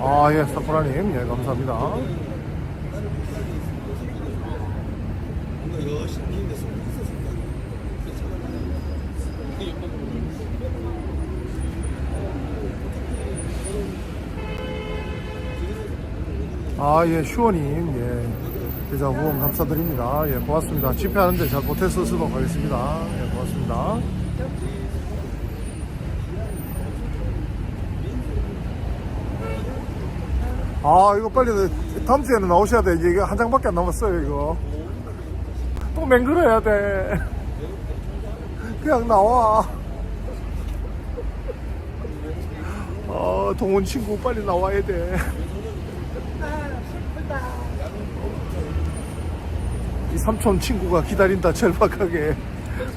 아, 예, 사쿠라님, 예, 감사합니다. 아, 예, 슈어님, 예, 계좌 후원 감사드립니다. 예, 고맙습니다. 집회하는데 잘 쓰도록 하겠습니다. 예, 고맙습니다. 아, 이거 빨리 다음 주에는 나오셔야 돼. 이게 한 장밖에 안 남았어요, 이거. 또 맹글어야 돼. 그냥 나와. 어, 동원 친구 빨리 나와야 돼. 이 삼촌 친구가 기다린다, 절박하게.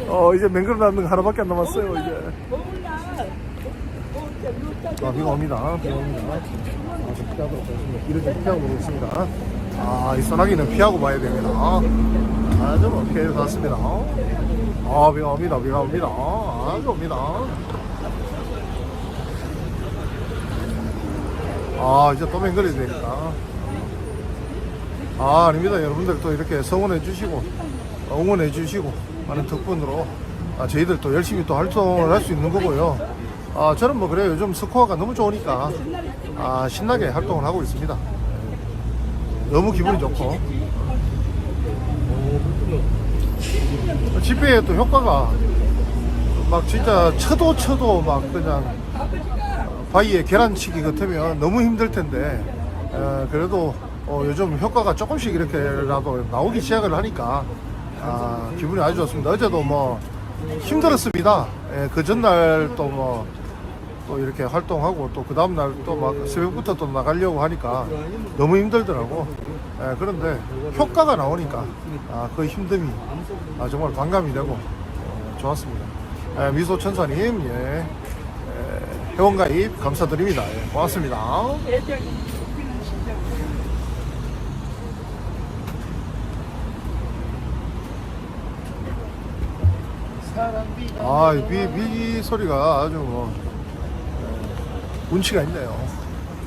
어, 이제 맹글어 남는 거 하나밖에 안 남았어요, 이제. 아, 비가 옵니다. 비가 옵니다. 아, 좀 피하도록 하겠습니다. 길을 좀 피하고 보겠습니다. 아, 이 소나기는 피하고 봐야 됩니다. 아주 뭐 피해서 왔습니다. 아, 비가 옵니다. 비가 옵니다. 아주 옵니다. 아, 이제 또 맹글이 되니까. 아, 아닙니다. 여러분들 또 이렇게 성원해 주시고, 응원해 주시고, 많은 덕분으로 아, 저희들 또 열심히 또 활동을 할 수 있는 거고요. 아, 저는 뭐 그래요. 요즘 스코어가 너무 좋으니까, 아, 신나게 활동을 하고 있습니다. 너무 기분이 좋고. 집회에 또 효과가 막 진짜 쳐도 쳐도 막 그냥 바위에 계란치기 같으면 너무 힘들 텐데 어, 그래도 어, 요즘 효과가 조금씩 이렇게라도 나오기 시작을 하니까 아, 기분이 아주 좋습니다. 어제도 뭐 힘들었습니다. 예, 그 전날 또뭐 또 이렇게 활동하고 또 그 다음날 또 막 새벽부터 또 나가려고 하니까 너무 힘들더라고. 예, 그런데 효과가 나오니까 아, 그 힘듦이 아, 정말 반감이 되고 어, 좋았습니다. 예, 미소 천사님, 예, 예, 회원가입 감사드립니다. 예, 고맙습니다. 아, 이 비, 비 소리가 아주 뭐, 예, 운치가 있네요.